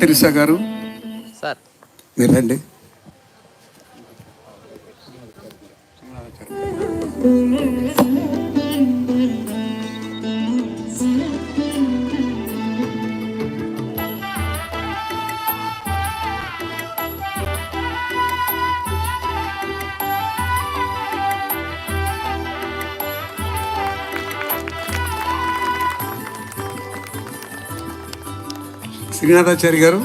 శాంతిరిసా గారు? సార్. శ్రీనాథాచారి గారు.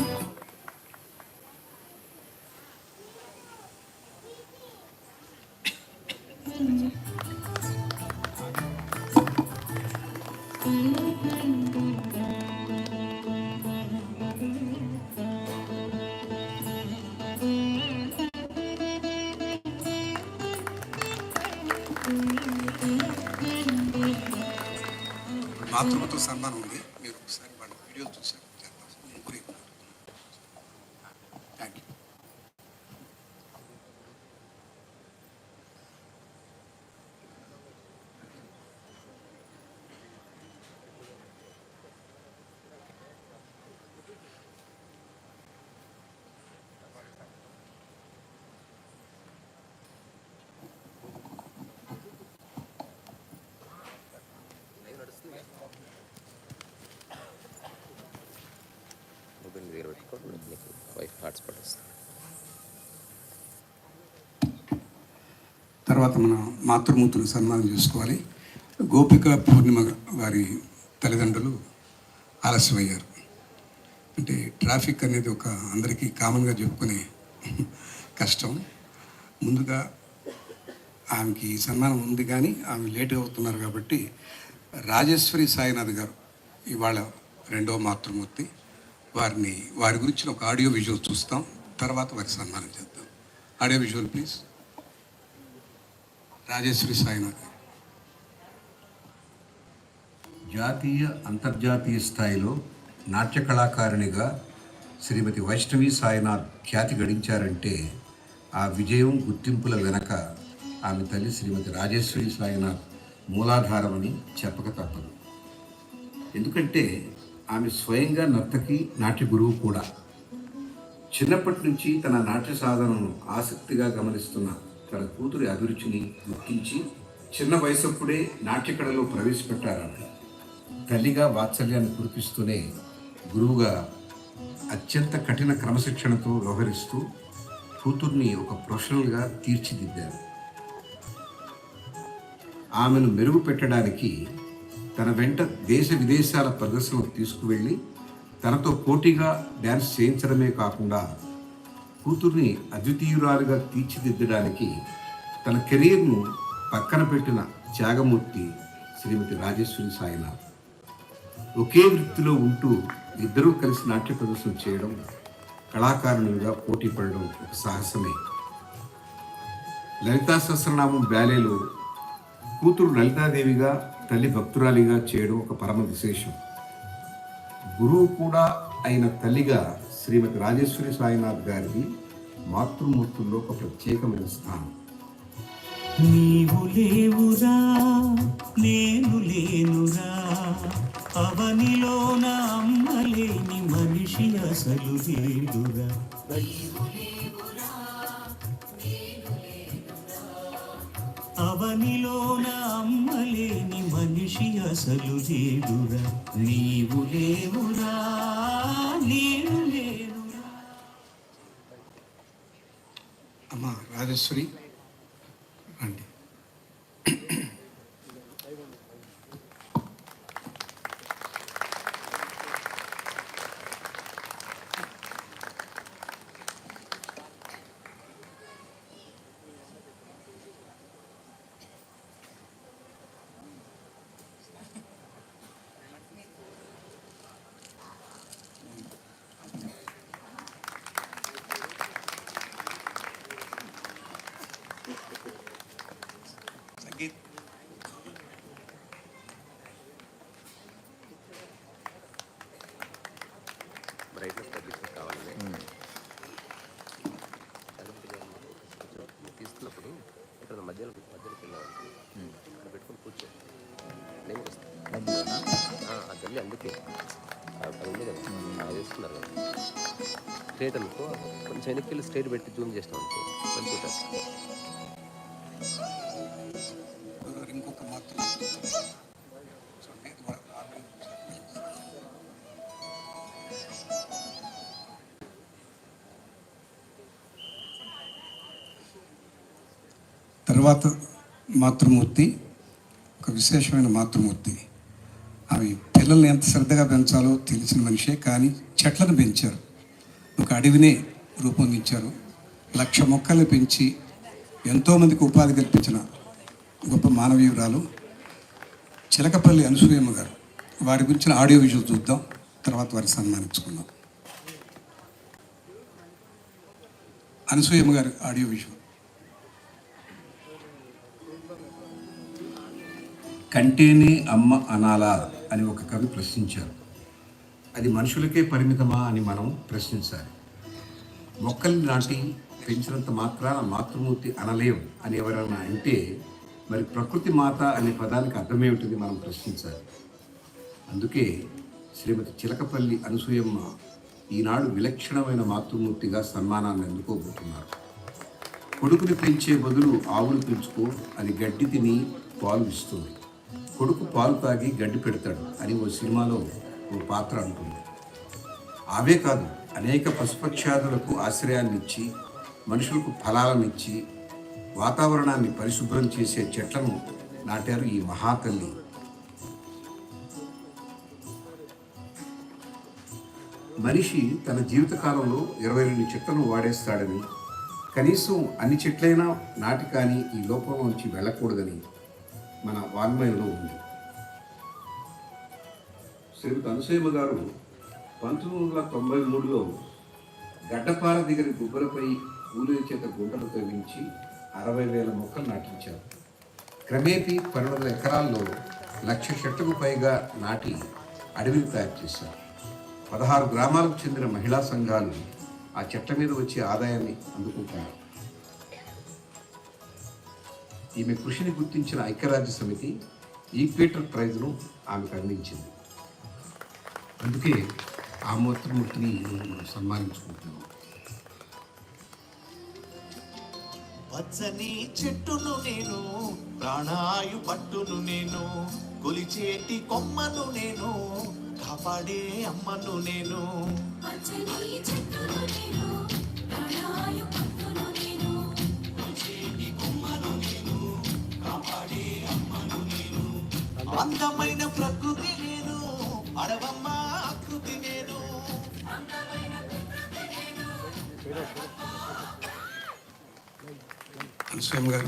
మాతృమతో సన్మానం ఉంది. మీరు ఒకసారి వాళ్ళ వీడియోలు చూసారు తర్వాత మన మాతృమూర్తులు సన్మానం చేసుకోవాలి. గోపిక పూర్ణిమ వారి తల్లిదండ్రులు ఆలస్యమయ్యారు. అంటే ట్రాఫిక్ అనేది ఒక అందరికీ కామన్గా చెప్పుకునే కష్టం. ముందుగా ఆమెకి సన్మానం ఉంది కానీ ఆమె లేట్ అవుతున్నారు కాబట్టి రాజేశ్వరి సాయినాథ్ గారు ఇవాళ రెండవ మాతృమూర్తి. వారిని వారి గురించి ఒక ఆడియో విజువల్ చూస్తాం. తర్వాత వారికి సన్మానం చేద్దాం. Audio visual please. Rajeshwari Sainath. జాతీయ అంతర్జాతీయ స్థాయిలో నాట్య కళాకారిణిగా శ్రీమతి వైష్ణవి సాయినాథ్ ఖ్యాతి గడించారంటే ఆ విజయం గుర్తింపుల వెనక ఆమె తల్లి శ్రీమతి రాజేశ్వరి సాయినాథ్ మూలాధారమని చెప్పక తప్పదు. ఎందుకంటే ఆమె స్వయంగా నర్తకి నాట్య గురువు కూడా. చిన్నప్పటి నుంచి తన నాట్య సాధనను ఆసక్తిగా గమనిస్తున్న తన కూతురి అభిరుచిని గుర్తించి చిన్న వయసప్పుడే నాట్యకళలో ప్రవేశపెట్టారు తల్లిగా వాత్సల్యాన్ని కురిపిస్తూనే గురువుగా అత్యంత కఠిన క్రమశిక్షణతో వ్యవహరిస్తూ కూతుర్ని ఒక ప్రొఫెషనల్గా తీర్చిదిద్దారు. ఆమెను మెరుగుపెట్టడానికి తన వెంట దేశ విదేశాల ప్రదర్శనకు తీసుకువెళ్ళి తనతో పోటీగా డ్యాన్స్ చేయించడమే కాకుండా కూతుర్ని అద్వితీయురాలుగా తీర్చిదిద్దడానికి తన కెరీర్ను పక్కన పెట్టిన త్యాగమూర్తి శ్రీమతి రాజేశ్వరి సాయినాథ్. ఒకే వృత్తిలో ఉంటూ ఇద్దరూ కలిసి నాట్య ప్రదర్శన చేయడం కళాకారునిగా పోటీ పడడం ఒక సాహసమే. లలితా సహస్రనామం బ్యాలేలో కూతురు లలితాదేవిగా తల్లి భక్తురాలిగా చేయడం ఒక పరమ విశేషం. గురువు కూడా అయిన తల్లిగా శ్రీమతి రాజేశ్వరి సాయినాథ్ గారిది మాతృమూర్తుల్లో ఒక ప్రత్యేకమైన స్థానం. నీవు లేవురా నేను లేనురా అవనిలోన అమ్మలేని మనిషి అసలు లేడురా. అవనిలోన అమ్మలేని మనిషి అసలు లేదురా నీవు లేవురా నేను అమ్మ రాజేశ్వరి తీసుకున్నప్పుడు ఇక్కడ మధ్యలో మధ్యలో వెళ్ళాలి అక్కడ పెట్టుకొని కూర్చో. నేను ఆ గల్లి అందుకే. అది ఉంది కదా. అలా చేస్తున్నారు కదా. స్ట్రేట్ అనుకో. కొంచెం వెనక్కి వెళ్ళి స్ట్రేట్ పెట్టి జూమ్ చేసినాం అనుకో. ఉంటుంది తర్వాత మాతృమూర్తి ఒక విశేషమైన మాతృమూర్తి. ఆమె పిల్లల్ని ఎంత శ్రద్ధగా పెంచాలో తెలిసిన మనిషే కానీ చెట్లను పెంచారు. ఒక అడవినే రూపొందించారు. లక్ష మొక్కలు పెంచి ఎంతోమందికి ఉపాధి కల్పించిన గొప్ప మానవీయురాలు చిలకపల్లి అనసూయమ్మ గారు. వారి గురించిన ఆడియో విజువల్ చూద్దాం తర్వాత వారిని సన్మానించుకుందాం. అనసూయమ్మ గారి ఆడియో విజువల్. కంటేనే అమ్మ అనాలా అని ఒక కవి ప్రశ్నించారు. అది మనుషులకే పరిమితమా అని మనం ప్రశ్నించాలి. మొక్కల్ని నాటి పెంచినంత మాత్రాన మాతృమూర్తి అనలేం అని ఎవరైనా అంటే మరి ప్రకృతి మాత అనే పదానికి అర్థమేమిటిది మనం ప్రశ్నించాలి. అందుకే శ్రీమతి చిలకపల్లి అనసూయమ్మ ఈనాడు విలక్షణమైన మాతృమూర్తిగా సన్మానాన్ని అందుకోబోతున్నారు. కొడుకుని పెంచే బదులు ఆవులు పెంచుకో అది గడ్డి తిని పాలు ఇస్తుంది. కొడుకు పాలు తాగి గడ్డి పెడతాడు అని ఓ సినిమాలో ఓ పాత్ర అంటుంది అవే కాదు అనేక పశుపక్షాదులకు ఆశ్రయాన్ని ఇచ్చి మనుషులకు ఫలాలను ఇచ్చి వాతావరణాన్ని పరిశుభ్రం చేసే చెట్లను నాటారు ఈ మహాతల్లి. మనిషి తన జీవితకాలంలో ఇరవై రెండు చెట్లను వాడేస్తాడని కనీసం అన్ని చెట్లైనా నాటి కానీ ఈ లోపంలోంచి వెళ్ళకూడదని మన వాంగ్మయంలో ఉంది. శ్రీమతి అనసూయమ్మ గారు పంతొమ్మిది వందల తొంభై మూడులో గడ్డపార దిగని గుబ్బలపై కూలీల చేత గుంటలు తవ్వించి అరవై వేల మొక్కలు నాటించారు. క్రమేపీ పన్నెండు వందల ఎకరాల్లో లక్ష చెట్లకు పైగా నాటి అడవిని తయారు చేశారు. పదహారు గ్రామాలకు చెందిన మహిళా సంఘాలు ఆ చెట్ల మీద వచ్చే ఆదాయాన్ని అందుకుంటున్నారు ఈమె కృషిని గుర్తించిన ఐక్యరాజ్య సమితి ఈక్వేటర్ ప్రైజ్ను ఆమెకు అందించింది. అందుకే ఆ మూర్తిమూర్తిని ఈరోజు మనం సన్మానించుకుంటున్నాం. పచ్చని చెట్టును నేను ప్రాణాయు పట్టును నేను కొలిచేటి కొమ్మను నేను కాపాడే అమ్మను నేను. పచ్చని చెట్టును నేను అందమైన ప్రకృతి నేను అడవమ్మ ఆకృతి నేను. అనసూయమ్మ గారు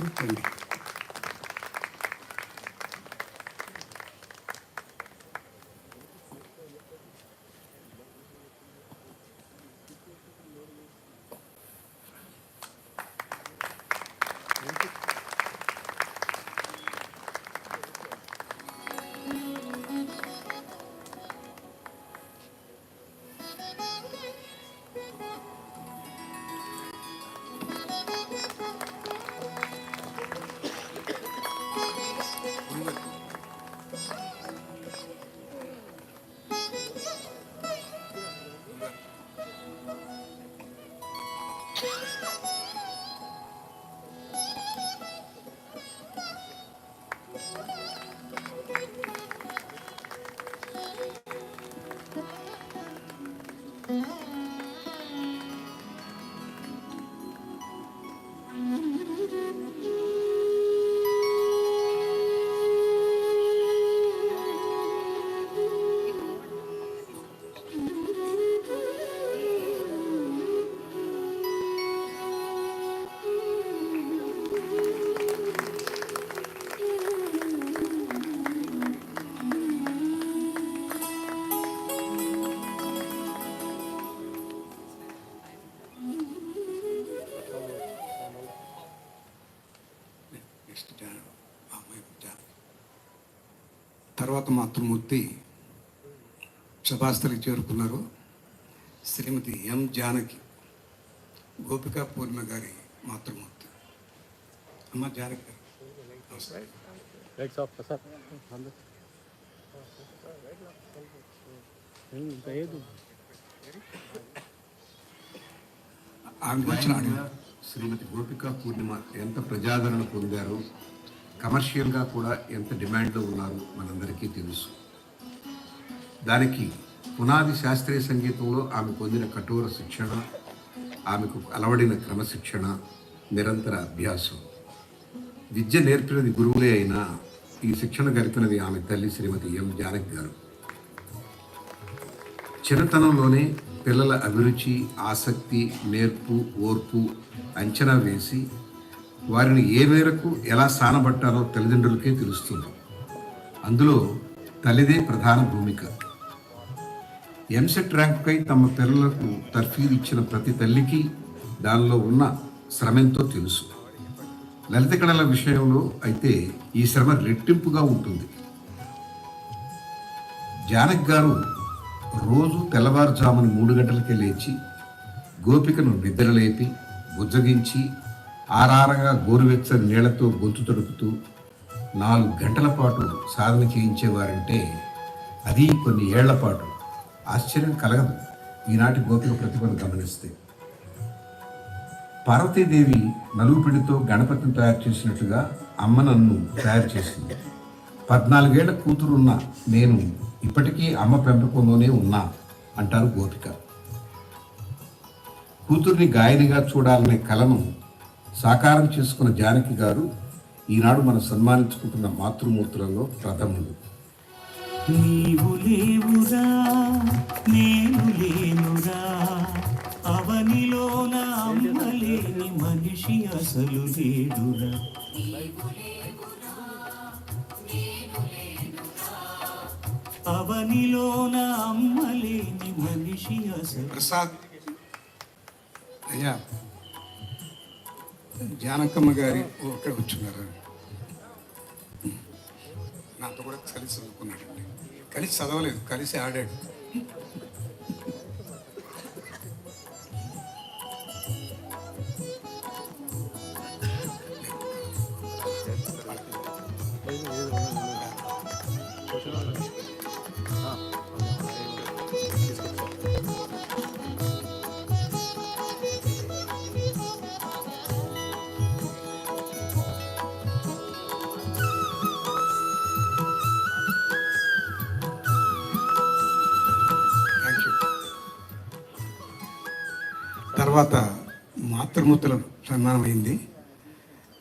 మాతృమూర్తి సభాస్థలికి చేరుకున్నారు. శ్రీమతి ఎం జానకి గోపికా పూర్ణ గారి మాతృమూర్తి. అమ్మ జానకి గారు గురించిన ఆడియో శ్రీమతి గోపికా పూర్ణిమ ఎంత ప్రజాదరణ పొందారు? కమర్షియల్గా కూడా ఎంత డిమాండ్లో ఉన్నారు మనందరికీ తెలుసు. దానికి పునాది శాస్త్రీయ సంగీతంలో ఆమె పొందిన కఠోర శిక్షణ ఆమెకు అలవడిన క్రమశిక్షణ నిరంతర అభ్యాసం. విద్య నేర్పినది గురువులే అయినా ఈ శిక్షణ గడిపినది ఆమె తల్లి శ్రీమతి ఎం జానక్ గారు. చిన్నతనంలోనే పిల్లల అభిరుచి ఆసక్తి నేర్పు ఓర్పు అంచనా వేసి వారిని ఏ మేరకు ఎలా సానబట్టాలో తల్లిదండ్రులకే తెలుస్తుంది. అందులో తల్లిదే ప్రధాన భూమిక. ఎంసెట్ ర్యాంకుపై తమ పిల్లలకు తర్ఫీదు ఇచ్చిన ప్రతి తల్లికి దానిలో ఉన్న శ్రమెంతో తెలుసు. లలిత కళల విషయంలో అయితే ఈ శ్రమ రెట్టింపుగా ఉంటుంది. జానక్ గారు రోజు తెల్లవారుజామున మూడు గంటలకే లేచి గోపికను నిద్రలేపి బుజ్జగించి ఆరారంగా గోరువెచ్చని నీళ్ళతో గొంతు తడుపుతూ నాలుగు గంటల పాటు సాధన చేయించేవారంటే అది కొన్ని ఏళ్ళ పాటు ఆశ్చర్యం కలగదు. ఈనాటి గోపిక ప్రతిభను గమనిస్తే. పార్వతీదేవి నలుగుపిడితో గణపతిని తయారు చేసినట్లుగా అమ్మ నన్ను తయారు చేసింది. పద్నాలుగేళ్ళ కూతురున్న నేను ఇప్పటికీ అమ్మ పెంపకంలోనే ఉన్నా అంటారు గోపిక. కూతుర్ని గాయనిగా చూడాలనే కలను సాకారం చేసుకున్న జానకి గారు ఈనాడు మనం సన్మానించుకుంటున్న మాతృమూర్తులలో ప్రథముడు నీవు లేవురా నేను లేనురా అవనిలోన అమ్మలేని మనిషి అసలు లేడురా. అవనిలోన అమ్మలేని మనిషి అసలు ప్రసాద్ అయ్యా జానకమ్మ గారి ఒకే వచ్చున్నారు నాతో కూడా కలిసి చదువుకున్నాడండి. కలిసి చదవలేదు కలిసి ఆడాడు. తర్వాత మాతృమూర్తుల సన్మానం అయింది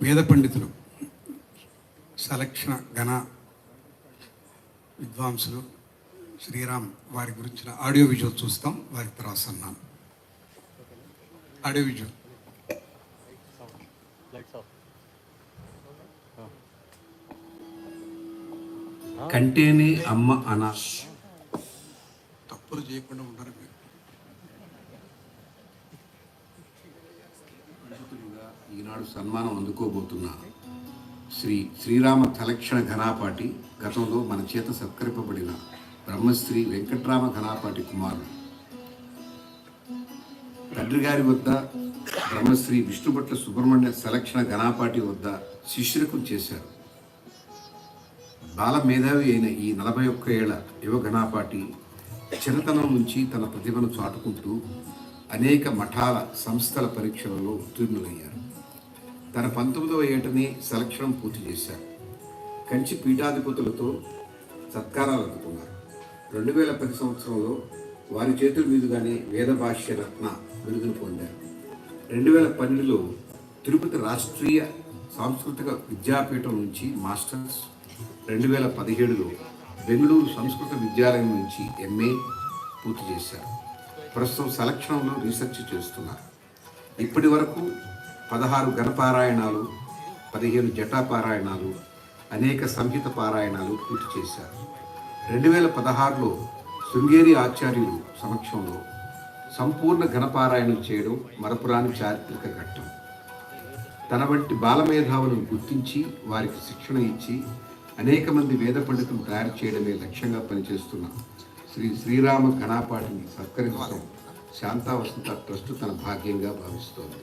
వేద పండితులు సలక్షణ గణ విద్వాంసులు శ్రీరామ్ వారి గురించిన ఆడియో విజువల్ చూస్తాం. వారి తర్వాత సన్మానం. Audio visual. కంటేనే అమ్మ అనా తప్పులు చేయకుండా ఉండరు మీరు పండితులుగా ఈనాడు సన్మానం అందుకోబోతున్న శ్రీ శ్రీరామ తలక్షణ ఘనాపాటి గతంలో మన చేత సత్కరింపబడిన బ్రహ్మశ్రీ వెంకట్రామ ఘనాపాటి కుమారుడు. తండ్రి గారి వద్ద బ్రహ్మశ్రీ విష్ణుభట్ల సుబ్రహ్మణ్య సలక్షణ ఘనాపాటి వద్ద శిష్యులకు చేశారు. బాల మేధావి అయిన ఈ నలభై ఒక్క ఏళ్ళ యువ ఘనాపాటి చిన్నతనం నుంచి తన ప్రతిభను చాటుకుంటూ అనేక మఠాల సంస్థల పరీక్షలలో ఉత్తీర్ణులయ్యారు. తన పంతొమ్మిదవ ఏటనే సెలక్షణం పూర్తి చేశారు. కంచి పీఠాధిపతులతో సత్కారాలు అందుకున్నారు. రెండు వేల పది సంవత్సరంలో వారి చేతుల మీదుగానే వేద భాష్య రత్న బిరుదును పొందారు. రెండు వేల పన్నెండులో తిరుపతి రాష్ట్రీయ సాంస్కృతిక విద్యాపీఠం నుంచి మాస్టర్స్. రెండు వేల పదిహేడులో బెంగళూరు సంస్కృత విద్యాలయం నుంచి ఎంఏ పూర్తి చేశారు. ప్రస్తుతం సెలక్షన్లో రీసెర్చ్ చేస్తున్నారు. ఇప్పటి వరకు పదహారు గణపారాయణాలు పదిహేను జటాపారాయణాలు అనేక సంహిత పారాయణాలు పూర్తి చేశారు. రెండు వేల పదహారులో శృంగేరి ఆచార్యులు సమక్షంలో సంపూర్ణ గణపారాయణం చేయడం మరపురాని చారిత్రక ఘట్టం. తన వంటి బాలమేధావులను గుర్తించి వారికి శిక్షణ ఇచ్చి అనేక మంది వేద పండితులు తయారు చేయడమే లక్ష్యంగా పనిచేస్తున్న శ్రీ శ్రీరామ గణాపాటిని సత్కరించడం శాంతావసంత ట్రస్ట్ తన భాగ్యంగా భావిస్తోంది.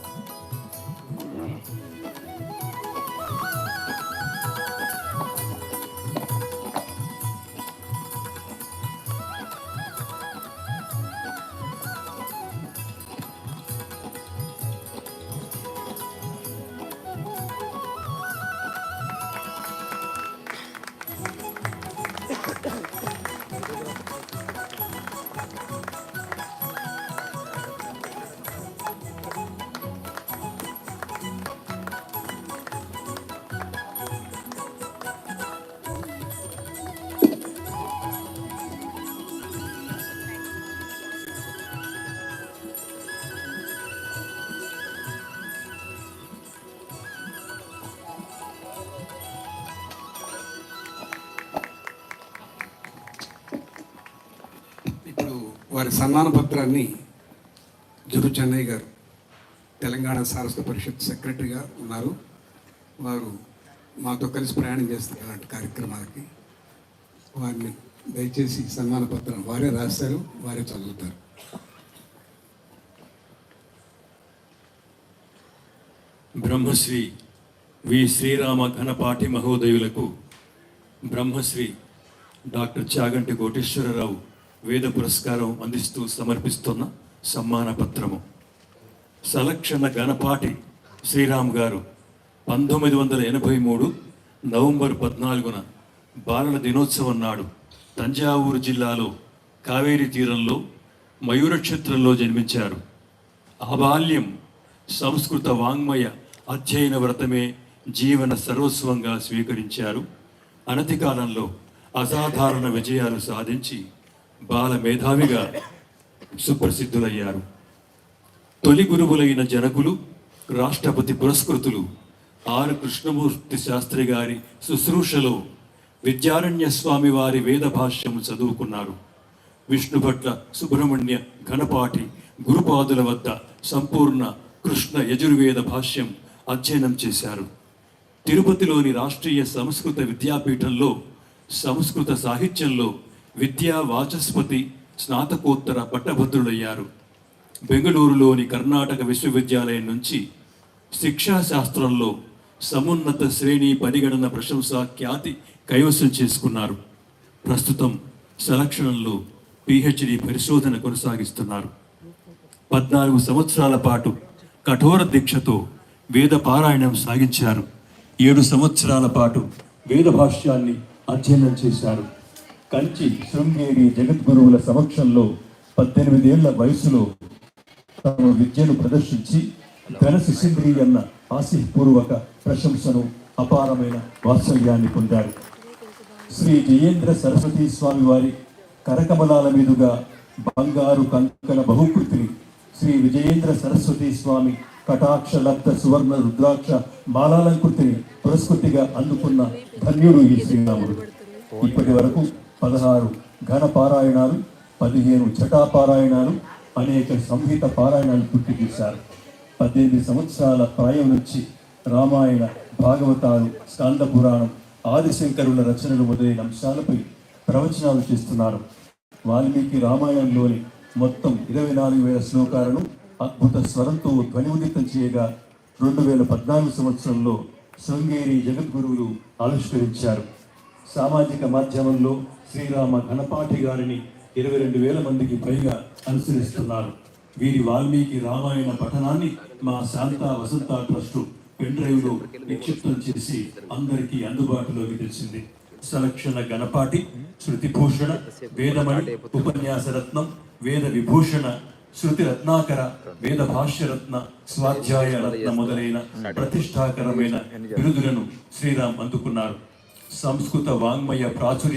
వారి సన్మాన పత్రాన్ని జురు చెన్నై గారు తెలంగాణ సారస్వత పరిషత్ సెక్రటరీగా ఉన్నారు. వారు మాతో కలిసి ప్రయాణం చేస్తారు అలాంటి కార్యక్రమాలకి. వారిని దయచేసి సన్మాన పత్రం వారే రాస్తారు వారే చదువుతారు. బ్రహ్మశ్రీ వి శ్రీరామ ఘనపాఠి మహోదయులకు బ్రహ్మశ్రీ డాక్టర్ చాగంటి కోటేశ్వరరావు వేద పురస్కారం అందిస్తూ సమర్పిస్తున్న సమ్మాన పత్రము. సలక్షణ గణపాటి శ్రీరామ్ గారు పంతొమ్మిది వందల ఎనభై మూడు నవంబర్ పద్నాలుగున బాలల దినోత్సవం నాడు తంజావూరు జిల్లాలో కావేరీ తీరంలో మయూరక్షేత్రంలో జన్మించారు. ఆ బాల్యం సంస్కృత వాంగ్మయ అధ్యయన వ్రతమే జీవన సర్వస్వంగా స్వీకరించారు. అనతి కాలంలో అసాధారణ విజయాలు సాధించి బాల మేధావిగా సుప్రసిద్ధులయ్యారు. తొలి గురువులైన జనకులు రాష్ట్రపతి పురస్కృతులు ఆర్ కృష్ణమూర్తి శాస్త్రి గారి శుశ్రూషలో విద్యారణ్య స్వామి వారి వేద భాష్యం చదువుకున్నారు. విష్ణుభట్ల సుబ్రహ్మణ్య ఘనపాఠి గురుపాదుల వద్ద సంపూర్ణ కృష్ణ యజుర్వేద భాష్యం అధ్యయనం చేశారు. తిరుపతిలోని రాష్ట్రీయ సంస్కృత విద్యాపీఠంలో సంస్కృత సాహిత్యంలో విద్యా వాచస్పతి స్నాతకోత్తర పట్టభద్రులయ్యారు. బెంగళూరులోని కర్ణాటక విశ్వవిద్యాలయం నుంచి శిక్షాశాస్త్రంలో సమున్నత శ్రేణి పరిగణన ప్రశంస ఖ్యాతి కైవసం చేసుకున్నారు. ప్రస్తుతం సంరక్షణలో పిహెచ్డి పరిశోధన కొనసాగిస్తున్నారు. పద్నాలుగు సంవత్సరాల పాటు కఠోర దీక్షతో వేద పారాయణం సాగించారు. ఏడు సంవత్సరాల పాటు వేద భాష్యాన్ని అధ్యయనం చేశారు. కంచి శృంగేరి జగద్గురువుల సమక్షంలో పద్దెనిమిదేళ్ళ వయసులో తమ విద్యను ప్రదర్శించి ఘన శిశింద్రియన్న ఆశీపూర్వక ప్రశంసను అపారమైన వాత్సల్యాన్ని పొందారు. శ్రీ జయేంద్ర సరస్వతి స్వామి వారి కరకమలాల మీదుగా బంగారు కంకణ బహుకృతిని శ్రీ విజయేంద్ర సరస్వతి స్వామి కటాక్ష లబ్ధ సువర్ణ రుద్రాక్ష మాలాలంకృతిని పురస్కృతిగా అందుకున్న ధన్యుడు ఈ శ్రీరాముడు. ఇప్పటి వరకు పదహారు ఘన పారాయణాలు పదిహేను చటా పారాయణాలు అనేక సంహిత పారాయణాలు పూర్తి చేశారు. పద్దెనిమిది సంవత్సరాల ప్రాయం నుంచి రామాయణ భాగవతాలు స్కాంద పురాణం ఆదిశంకరుల రచనలు మొదలైన అంశాలపై ప్రవచనాలు చేస్తున్నారు. వాల్మీకి రామాయణంలోని మొత్తం ఇరవై నాలుగు వేల శ్లోకాలను అద్భుత స్వరంతో ధ్వనిముదితం చేయగా రెండు వేల పద్నాలుగు సంవత్సరంలో శృంగేరి జగద్గురువులు ఆవిష్కరించారు. సామాజిక మాధ్యమంలో శ్రీరామ ఘనపాఠి గారిని ఇరవై రెండు వేల మందికి పైగా అనుసరిస్తున్నారు. వీరి వాల్మీకి రామాయణ పఠనాన్ని మా శాంత వసంత ట్రస్ట్ పెన్ డ్రైవ్లో నిక్షిప్తం చేసి అందరికీ అందుబాటులోకి తెచ్చింది. సలక్షణ గణపాటి శృతిభూషణ వేదమణి ఉపన్యాస రత్నం వేద విభూషణ శృతి రత్నాకర వేద భాష్యరత్న స్వాధ్యాయ రత్న మొదలైన ప్రతిష్టాకరమైన బిరుదులను శ్రీరామ్ అందుకున్నారు. సంస్కృత వాంగ్మయ ప్రాచుర్య